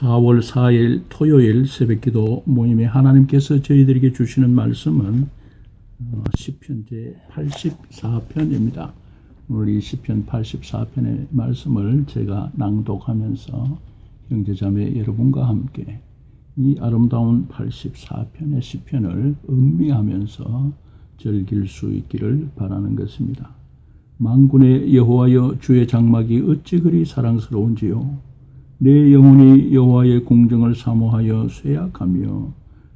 4월 4일 토요일 새벽 기도 모임에 하나님께서 저희들에게 주시는 말씀은 어, 시편 제 84편입니다. 오늘 이 시편 84편의 말씀을 제가 낭독하면서 형제자매 여러분과 함께 이 아름다운 84편의 시편을 음미하면서 즐길 수 있기를 바라는 것입니다. 만군의 여호와여 주의 장막이 어찌 그리 사랑스러운지요 내 영혼이 여호와의 공정을 사모하여 쇠약하며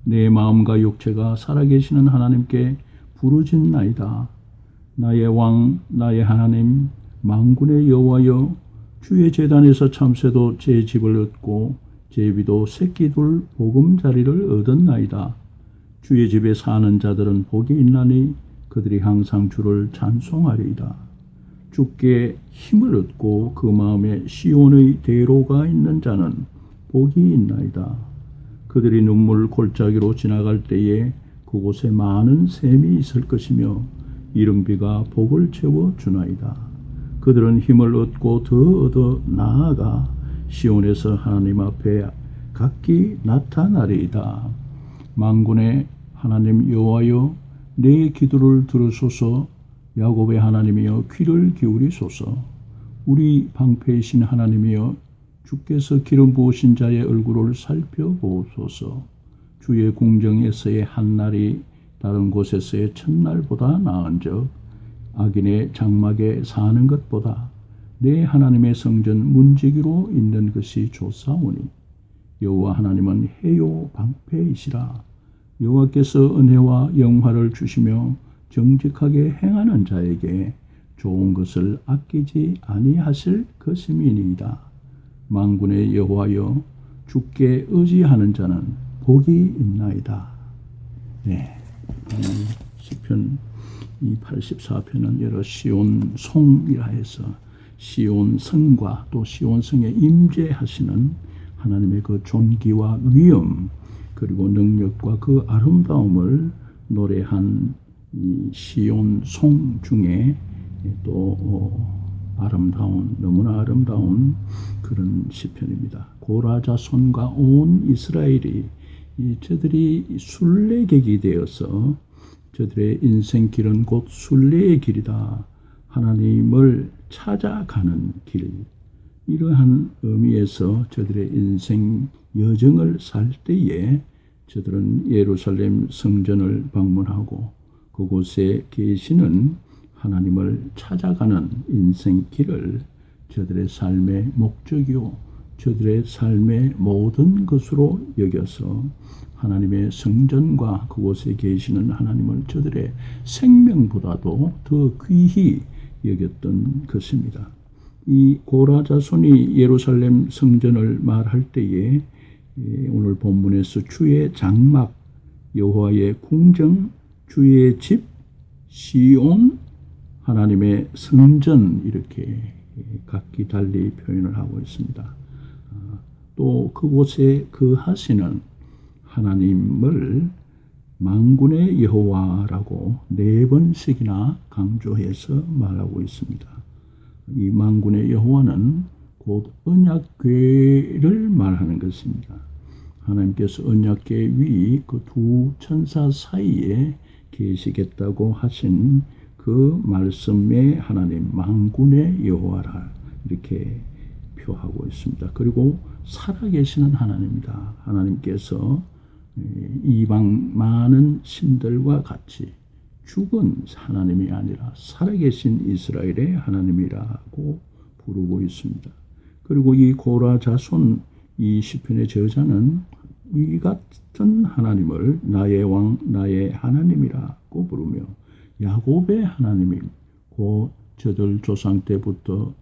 내 마음과 육체가 살아계시는 하나님께 부르짖 나이다. 나의 왕, 나의 하나님, 만군의 여호와여 주의 재단에서 참새도 제 집을 얻고 제비도 새끼둘 보금자리를 얻었나이다. 주의 집에 사는 자들은 복이 있나니 그들이 항상 주를 찬송하리이다. 주께 힘을 얻고 그 마음에 시온의 대로가 있는 자는 복이 있나이다. 그들이 눈물 골짜기로 지나갈 때에 그곳에 많은 샘이 있을 것이며 이른비가 복을 채워 주나이다. 그들은 힘을 얻고 더 얻어 나아가 시온에서 하나님 앞에 각기 나타나리이다. 망군의 하나님 여호와여 내 기도를 들으소서 야곱의 하나님이여 귀를 기울이소서. 우리 방패이신 하나님이여 주께서 기름 부으신 자의 얼굴을 살펴보소서. 주의 궁정에서의 한날이 다른 곳에서의 첫날보다 나은즉 악인의 장막에 사는 것보다 내 하나님의 성전 문지기로 있는 것이 좋사오니 여호와 하나님은 해요 방패이시라. 여호와께서 은혜와 영화를 주시며 정직하게 행하는 자에게 좋은 것을 아끼지 아니하실 것임이니이다. 망군의 여호와여 주께 의지하는 자는 복이 있나이다. 네. 시편 이 84편은 여러 시온 송이라 해서 시온 성과 또 시온 성에 임재하시는 하나님의 그 존귀와 위엄 그리고 능력과 그 아름다움을 노래한 이 시온 송 중에 또 어, 아름다운 너무나 아름다운 그런 시편입니다. 고라자 손과 온 이스라엘이 저들이 순례객이 되어서 저들의 인생 길은 곧 순례의 길이다. 하나님을 찾아가는 길. 이러한 의미에서 저들의 인생 여정을 살 때에 저들은 예루살렘 성전을 방문하고 그곳에 계시는 하나님을 찾아가는 인생길을 저들의 삶의 목적이요, 저들의 삶의 모든 것으로 여겨서 하나님의 성전과 그곳에 계시는 하나님을 저들의 생명보다도 더 귀히 여겼던 것입니다. 이 고라 자손이 예루살렘 성전을 말할 때에 예, 오늘 본문에서 주의 장막, 여호와의 궁정, 주의 집, 시온, 하나님의 성전 이렇게 각기 달리 표현을 하고 있습니다. 아, 또 그곳에 그 하시는 하나님을 망군의 여호와라고 네 번씩이나 강조해서 말하고 있습니다. 이 망군의 여호와는 곧 언약궤를 말하는 것입니다. 하나님께서 언약궤 위 그 두 천사 사이에 계시겠다고 하신 그 말씀의 하나님 망군의 여호와라 이렇게 표하고 있습니다. 그리고 살아계시는 하나님이다. 하나님께서 이방 많은 신들과 같이 죽은 하나님이 아니라 살아계신 이스라엘의 하나님이라고 부르고 있습니다. 그리고 이 고라 자손 이 시편의 저자는 이 같은 하나님을 나의 왕, 나의 하나님이라고 부르며 야곱의 하나님임, 고 저들 조상 때부터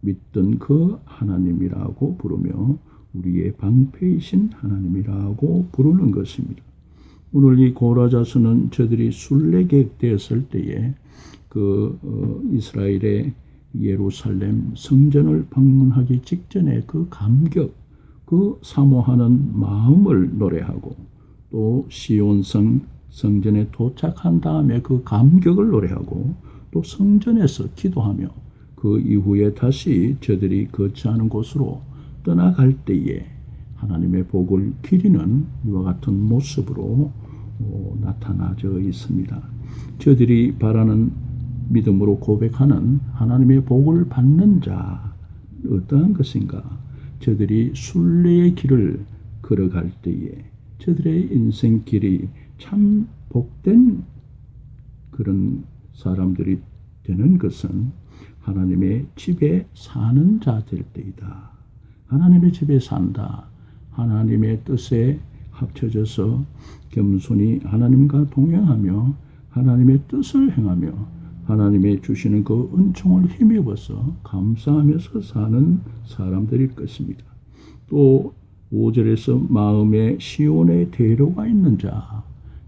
믿던 그 하나님이라고 부르며 우리의 방패이신 하나님이라고 부르는 것입니다. 오늘 이 고라자서는 저들이 순례객 되었을 때에 그 어, 이스라엘의 예루살렘 성전을 방문하기 직전에 그 감격, 그 사모하는 마음을 노래하고 또 시온성 성전에 도착한 다음에 그 감격을 노래하고 또 성전에서 기도하며 그 이후에 다시 저들이 거처하는 곳으로 떠나갈 때에 하나님의 복을 기리는 이와 같은 모습으로 어, 나타나져 있습니다. 저들이 바라는 믿음으로 고백하는 하나님의 복을 받는 자 어떠한 것인가? 저들이 순례의 길을 걸어갈 때에 저들의 인생 길이 참 복된 그런 사람들이 되는 것은 하나님의 집에 사는 자 될 때이다. 하나님의 집에 산다. 하나님의 뜻에 합쳐져서 겸손히 하나님과 동행하며 하나님의 뜻을 행하며 하나님의 주시는 그 은총을 힘입어서 감사하면서 사는 사람들일 것입니다. 또 5절에서 마음에 시온의 대로가 있는 자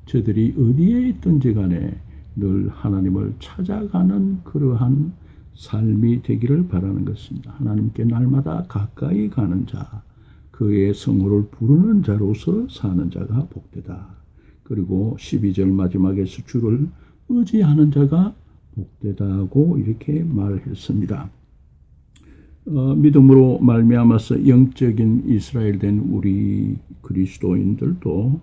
저들이 어디에 있든지 간에 늘 하나님을 찾아가는 그러한 삶이 되기를 바라는 것입니다. 하나님께 날마다 가까이 가는 자, 그의 성호를 부르는 자로서 사는 자가 복되다. 그리고 12절 마지막에서 주를 의지하는 자가 복되다고 이렇게 말했습니다. 어, 믿음으로 말미암아서 영적인 이스라엘 된 우리 그리스도인들도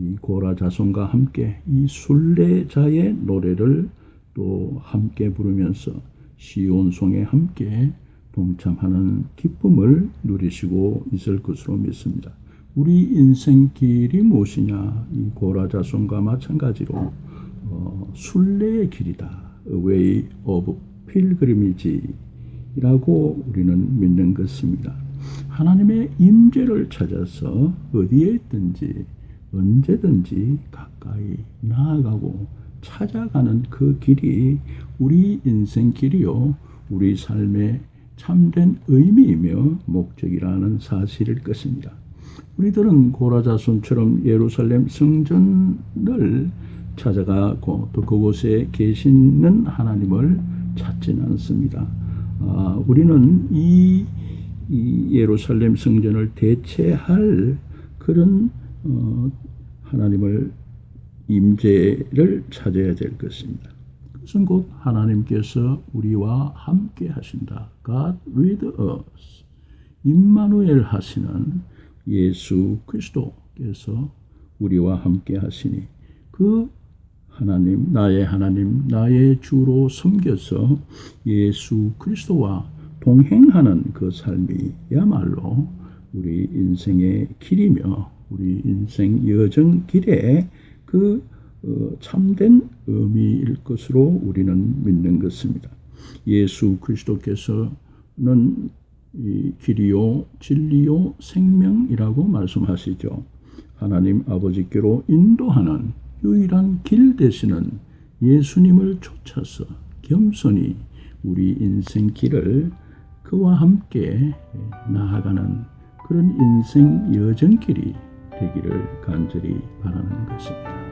이 고라 자손과 함께 이 순례자의 노래를 또 함께 부르면서 시온송에 함께 동참하는 기쁨을 누리시고 있을 것으로 믿습니다. 우리 인생길이 무엇이냐? 이 고라 자손과 마찬가지로 어, 순례의 길이다. Way of pilgrimage이라고 우리는 믿는 것입니다. 하나님의 임재를 찾아서 어디에 있든지 언제든지 가까이 나아가고 찾아가는 그 길이 우리 인생 길이요, 우리 삶의 참된 의미이며 목적이라는 사실일 것입니다. 우리들은 고라자손처럼 예루살렘 성전을 찾아가고 또 그곳에 계시는 하나님을 찾지는 않습니다. 아, 우리는 이, 이, 예루살렘 성전을 대체할 그런 어, 하나님을 임재를 찾아야 될 것입니다. 그것은 곧 하나님께서 우리와 함께 하신다. God with us. 임마누엘 하시는 예수 그리스도께서 우리와 함께 하시니 그 하나님, 나의 하나님, 나의 주로 섬겨서 예수 그리스도와 동행하는 그 삶이야말로 우리 인생의 길이며 우리 인생 여정 길에 그 어, 참된 의미일 것으로 우리는 믿는 것입니다. 예수 그리스도께서는 길이요 진리요 생명이라고 말씀하시죠. 하나님 아버지께로 인도하는 유일한 길 되시는 예수님을 쫓아서 겸손히 우리 인생 길을 그와 함께 나아가는 그런 인생 여정길이 되기를 간절히 바라는 것입니다.